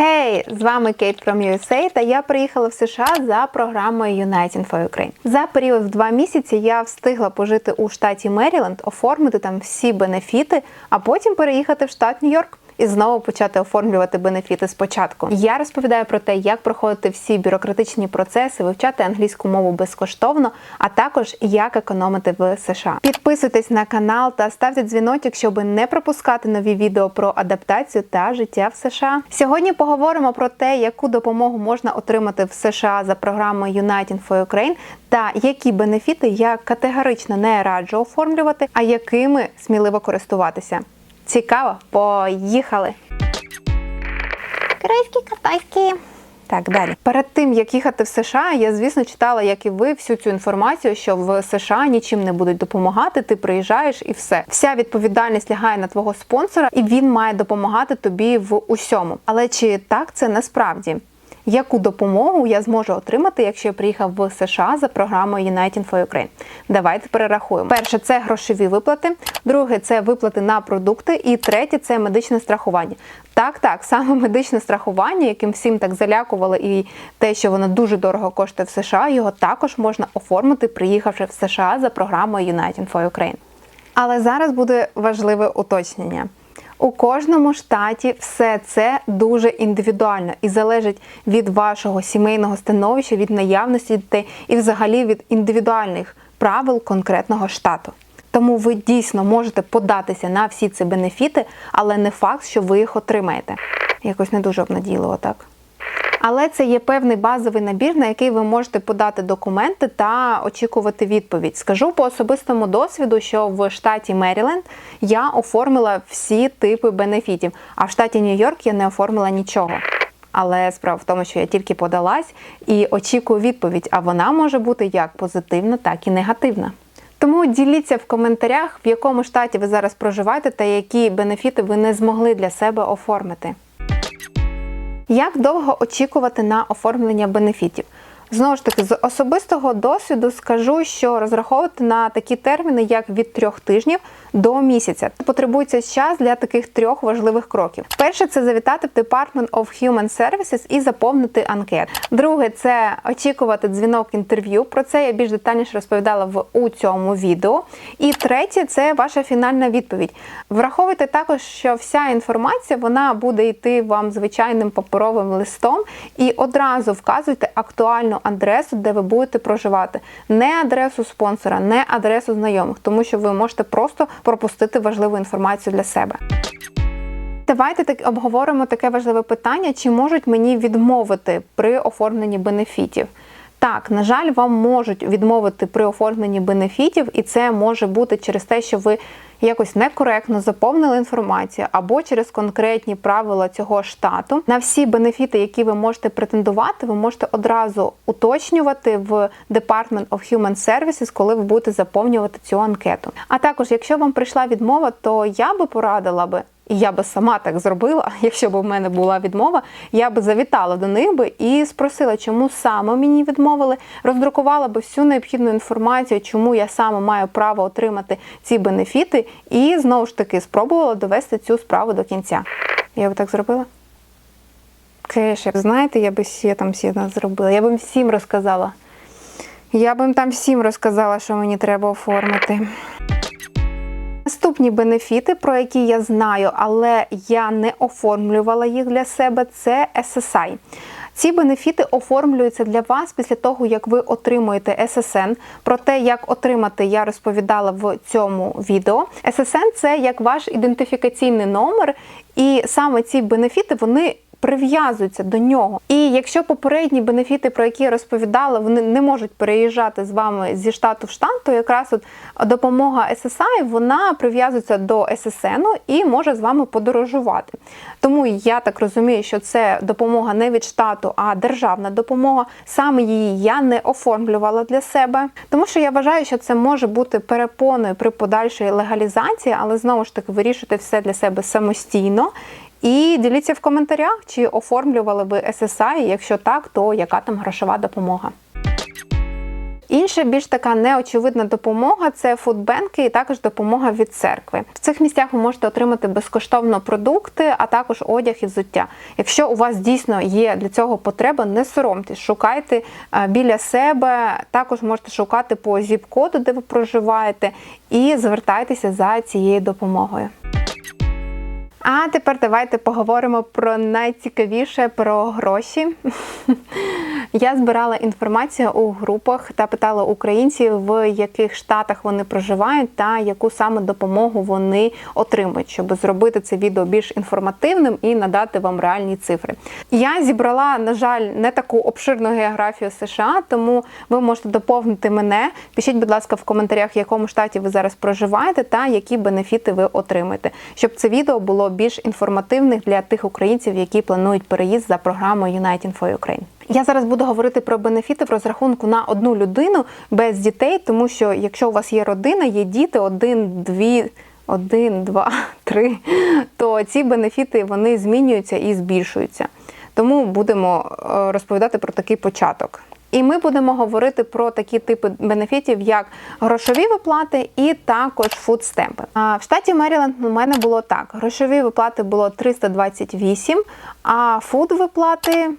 Хей, з вами Кейт from USA та я приїхала в США за програмою Uniting for Ukraine. За період в два місяці я встигла пожити у штаті Меріленд, оформити там всі бенефіти, а потім переїхати в штат Нью-Йорк. І знову почати оформлювати бенефіти спочатку. Я розповідаю про те, як проходити всі бюрократичні процеси, вивчати англійську мову безкоштовно, а також як економити в США. Підписуйтесь на канал та ставте дзвіночок, щоб не пропускати нові відео про адаптацію та життя в США. Сьогодні поговоримо про те, яку допомогу можна отримати в США за програмою Uniting for Ukraine та які бенефіти я категорично не раджу оформлювати, а якими сміливо користуватися. Цікаво, поїхали! Корейські, катайські. Так, далі. Перед тим як їхати в США, я звісно читала, як і ви, всю цю інформацію, що в США нічим не будуть допомагати. Ти приїжджаєш і все. Вся відповідальність лягає на твого спонсора, і він має допомагати тобі в усьому. Але чи так це насправді? Яку допомогу я зможу отримати, якщо я приїхав в США за програмою Uniting for Ukraine? Давайте перерахуємо. Перше це грошові виплати, друге це виплати на продукти, і третє це медичне страхування. Так, так, саме медичне страхування, яким всім так залякували, і те, що воно дуже дорого коштує в США, його також можна оформити, приїхавши в США за програмою Uniting for Ukraine. Але зараз буде важливе уточнення. У кожному штаті все це дуже індивідуально і залежить від вашого сімейного становища, від наявності дітей і взагалі від індивідуальних правил конкретного штату. Тому ви дійсно можете податися на всі ці бенефіти, але не факт, що ви їх отримаєте. Якось не дуже обнадійливо, так? Але це є певний базовий набір, на який ви можете подати документи та очікувати відповідь. Скажу по особистому досвіду, що в штаті Меріленд я оформила всі типи бенефітів, а в штаті Нью-Йорк я не оформила нічого. Але справа в тому, що я тільки подалась і очікую відповідь, а вона може бути як позитивна, так і негативна. Тому діліться в коментарях, в якому штаті ви зараз проживаєте та які бенефіти ви не змогли для себе оформити. Як довго очікувати на оформлення бенефітів? Знову ж таки, з особистого досвіду скажу, що розраховувати на такі терміни, як від трьох тижнів до місяця. Потребується час для таких трьох важливих кроків. Перше це завітати в Department of Human Services і заповнити анкет. Друге це очікувати дзвінок інтерв'ю. Про це я більш детальніше розповідала в у цьому відео. І третє це ваша фінальна відповідь. Враховуйте також, що вся інформація вона буде йти вам звичайним паперовим листом, і одразу вказуйте актуальну адресу, де ви будете проживати. Не адресу спонсора, не адресу знайомих, тому що ви можете просто пропустити важливу інформацію для себе. Давайте так обговоримо таке важливе питання: чи можуть мені відмовити при оформленні бенефітів? Так, на жаль, вам можуть відмовити при оформленні бенефітів, і це може бути через те, що ви якось некоректно заповнили інформацію, або через конкретні правила цього штату. На всі бенефіти, які ви можете претендувати, ви можете одразу уточнювати в Department of Human Services, коли ви будете заповнювати цю анкету. А також, якщо вам прийшла відмова, то я би порадила би. І я би сама так зробила, якщо б в мене була відмова, я би завітала до них би і спросила, чому саме мені відмовили, роздрукувала би всю необхідну інформацію, чому я саме маю право отримати ці бенефіти, і знову ж таки спробувала довести цю справу до кінця. Я б так зробила? Кеше, знаєте, я би ще там всі зробила. Я б всім розказала. Я б їм там всім розказала, що мені треба оформити. Наступні бенефіти, про які я знаю, але я не оформлювала їх для себе, це SSI. Ці бенефіти оформлюються для вас після того, як ви отримуєте SSN. Про те, як отримати, я розповідала в цьому відео. SSN – це як ваш ідентифікаційний номер, і саме ці бенефіти вони прив'язуються до нього. І якщо попередні бенефіти, про які я розповідала, вони не можуть переїжджати з вами зі штату в штат, то якраз от допомога SSI, вона прив'язується до SSN і може з вами подорожувати. Тому я так розумію, що це допомога не від штату, а державна допомога. Саме її я не оформлювала для себе, тому що я вважаю, що це може бути перепоною при подальшій легалізації, але знову ж таки вирішити все для себе самостійно. І діліться в коментарях, чи оформлювали ви SSI, якщо так, то яка там грошова допомога. Інша більш така неочевидна допомога це фудбенки і також допомога від церкви. В цих місцях ви можете отримати безкоштовно продукти, а також одяг і взуття. Якщо у вас дійсно є для цього потреба, не соромтесь, шукайте е, біля себе. Також можете шукати по зіп-коду, де ви проживаєте, і звертайтеся за цією допомогою. А тепер давайте поговоримо про найцікавіше про гроші. Я збирала інформацію у групах та питала українців, в яких штатах вони проживають та яку саме допомогу вони отримують, щоб зробити це відео більш інформативним і надати вам реальні цифри. Я зібрала, на жаль, не таку обширну географію США, тому ви можете доповнити мене. Пишіть, будь ласка, в коментарях, в якому штаті ви зараз проживаєте та які бенефіти ви отримаєте, щоб це відео було більш інформативних для тих українців, які планують переїзд за програмою United for Ukraine. Я зараз буду говорити про бенефіти в розрахунку на одну людину без дітей, тому що якщо у вас є родина, є діти, один, дві. Один, два, три, то ці бенефіти вони змінюються і збільшуються. Тому будемо е, розповідати про такий початок. І ми будемо говорити про такі типи бенефітів, як грошові виплати і також фудстемпи. А в штаті Меріленд у мене було так: грошові виплати було 328, а фуд виплати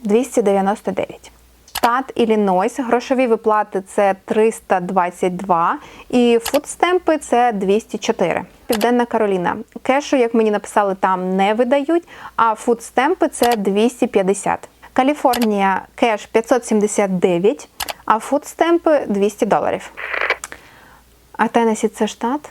299. Штат Іллінойс, грошові виплати це 322 і фудстемпи це 204. Південна Кароліна. Кешу, як мені написали, там не видають, а фудстемпи це 250. Каліфорнія кеш 579, а фудстемпи 200 доларів. А Теннесі це штат?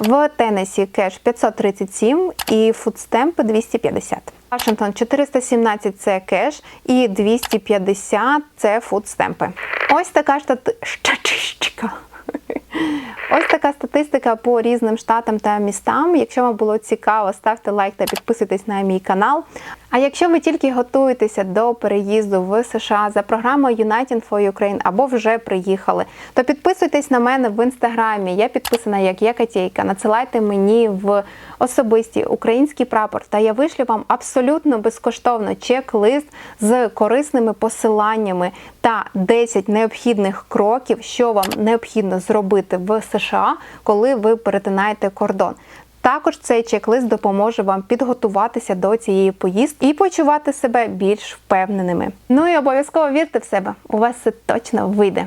В Теннесі кеш 537 і фудстемпи 250. Вашингтон 417 це кеш і 250 це фудстемпи. Ось така штати... Ось така статистика по різним штатам та містам. Якщо вам було цікаво, ставте лайк та підписуйтесь на мій канал. А якщо ви тільки готуєтеся до переїзду в США за програмою United for Ukraine або вже приїхали, то підписуйтесь на мене в інстаграмі. Я підписана як Якатійка. Надсилайте мені в особисті український прапор, та я вишлю вам абсолютно безкоштовно чек-лист з корисними посиланнями та 10 необхідних кроків, що вам необхідно зробити в США, коли ви перетинаєте кордон. Також цей чек-лист допоможе вам підготуватися до цієї поїздки і почувати себе більш впевненими. Ну і обов'язково вірте в себе, у вас це точно вийде.